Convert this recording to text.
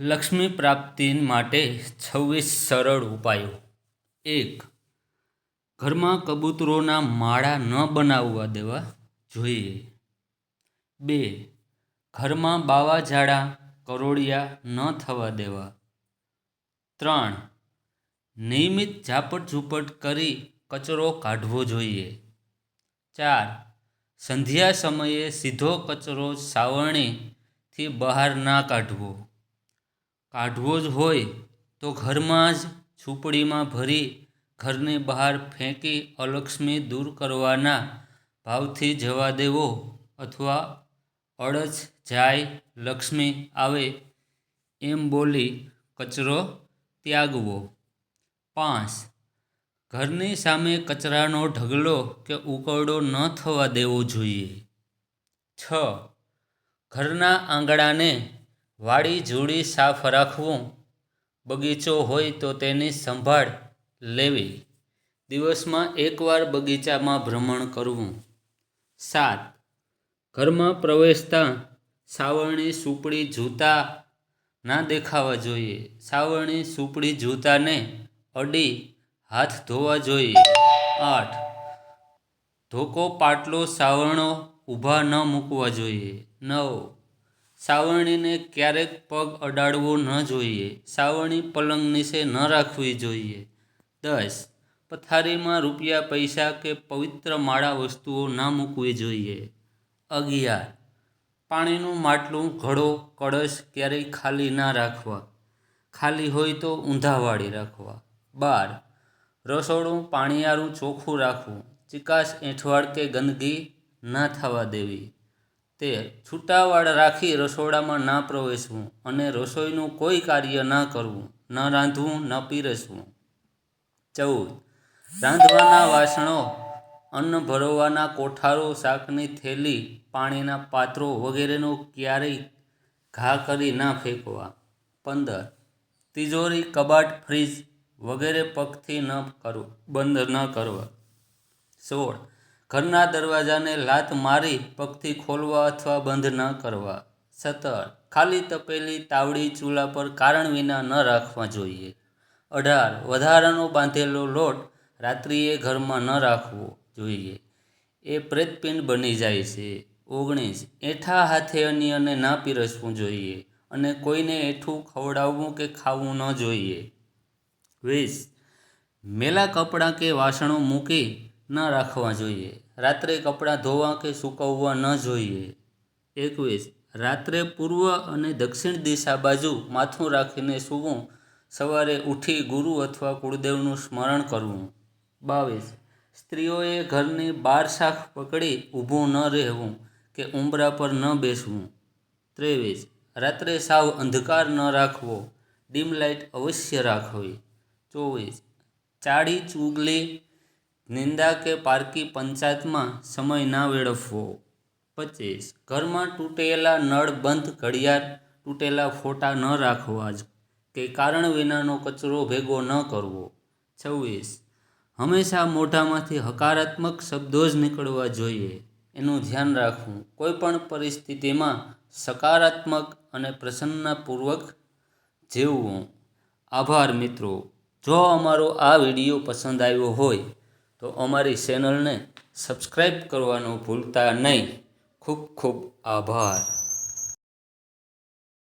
લક્ષ્મી પ્રાપ્તિ માટે છવ્વીસ સરળ ઉપાયો. એક, ઘરમાં કબૂતરોના માળા ન બનાવવા દેવા જોઈએ. બે, ઘરમાં બાવા ઝાડા કરોળિયા ન થવા દેવા. ત્રણ, નિયમિત ઝાપટ ઝૂપટ કરી કચરો કાઢવો જોઈએ. ચાર, સંધ્યા સમયે સીધો કચરો સાવરણીથી બહાર ના કાઢવો. કાઢવો જ હોય તો ઘરમાં જ છૂપડીમાં ભરી ઘરની બહાર ફેંકી અલક્ષ્મી દૂર કરવાના ભાવથી જવા દેવો અથવા અડચ જાય લક્ષ્મી આવે એમ બોલી કચરો ત્યાગવો. પાંચ, ઘરની સામે કચરાનો ઢગલો કે ઉકરડો ન થવા દેવો જોઈએ. છ, ઘરના આંગણાને વાડી જોડી સાફ રાખવું. બગીચો હોય તો તેની સંભાળ લેવી. દિવસમાં એકવાર બગીચામાં ભ્રમણ કરવું. સાત, ઘરમાં પ્રવેશતા સાવરણી સુપડી જૂતા ના દેખાવા જોઈએ. સાવરણી સુપડી જૂતાને અડી હાથ ધોવા જોઈએ. આઠ, ધોકો પાટલો સાવરણો ઊભા ન મૂકવા જોઈએ. નવ સાવરણીને ક્યારેક પગ અડાડવો ન જોઈએ, સાવરણી પલંગ નીચે ન રાખવી જોઈએ. દસ, પથારીમાં રૂપિયા, પૈસા કે પવિત્ર માળા વસ્તુઓ ના મૂકવી જોઈએ. અગિયાર, પાણીનું માટલું ઘડો, કળશ ક્યારેય ખાલી ના રાખવા. ખાલી હોય તો ઊંધાવાળી રાખવા. બાર, રસોડું પાણીયારું ચોખ્ખું રાખવું. ચિકાસ એંઠવાડ કે ગંદકી ના થવા દેવી. તેર છૂટાવાડ રાખી રસોડામાં ના પ્રવેશવું અને રસોઈનું કોઈ કાર્ય ના કરવું, ન રાંધવું, ન પીરસવું. ચૌદ. રાંધવાના વાસણો, અન્ન ભરવાના કોઠારો, શાકની થેલી, પાણીના પાત્રો વગેરેનો ક્યારેય ઘા કરી ના ફેંકવા. પંદર. તિજોરી, કબાટ, ફ્રીજ વગેરે પગથી ન કરવું બંધ ન કરવા. સોળ. ઘરના દરવાજાને લાત મારી પગથી ખોલવા અથવા બંધ ન કરવા. સત્તર ખાલી તપેલી તાવડી ચૂલા પર કારણ વિના ન રાખવા જોઈએ. અઢાર, વધારાનો બાંધેલો લોટ રાત્રિએ ઘરમાં ન રાખવો જોઈએ. એ પ્રેતપિંડ બની જાય છે. ઓગણીસ, એઠા હાથે અન્યને ના પીરસવું જોઈએ અને કોઈને એઠું ખવડાવવું કે ખાવું ન જોઈએ. વીસ, મેલા કપડાં કે વાસણો મૂકી ન રાખવા જોઈએ. રાત્રે કપડાં ધોવા કે સૂકવવા ન જોઈએ. એકવીસ, રાત્રે પૂર્વ અને દક્ષિણ દિશા બાજુ માથું રાખીને સૂવું. સવારે ઉઠી ગુરુ અથવા કુળદેવનું સ્મરણ કરવું. બાવીસ, સ્ત્રીઓએ ઘરની બાર શાખ પકડી ઊભું ન રહેવું કે ઉંબરા પર ન બેસવું. ત્રેવીસ, રાત્રે સાવ અંધકાર ન રાખવો. ડીમ લાઇટ અવશ્ય રાખવી. ચોવીસ ચાડી ચુગલી નિંદા કે પારકી પંચાયતમાં સમય ના વેડફવો. પચીસ. ઘરમાં તૂટેલા નળ બંધ, ઘડિયાળ તૂટેલા ફોટા ન રાખવા જ કે કારણ વિનાનો કચરો ભેગો ન કરવો. છવ્વીસ. હંમેશા મોઢામાંથી હકારાત્મક શબ્દો જ નીકળવા જોઈએ. એનું ધ્યાન રાખવું. કોઈ પણ પરિસ્થિતિમાં સકારાત્મક અને પ્રસન્નપૂર્વક જીવવું. આભાર મિત્રો. જો અમારો આ વીડિયો પસંદ આવ્યો હોય તો અમારી ચેનલને સબસ્ક્રાઈબ કરવાનું ભૂલતા નહીં. ખૂબ ખૂબ આભાર.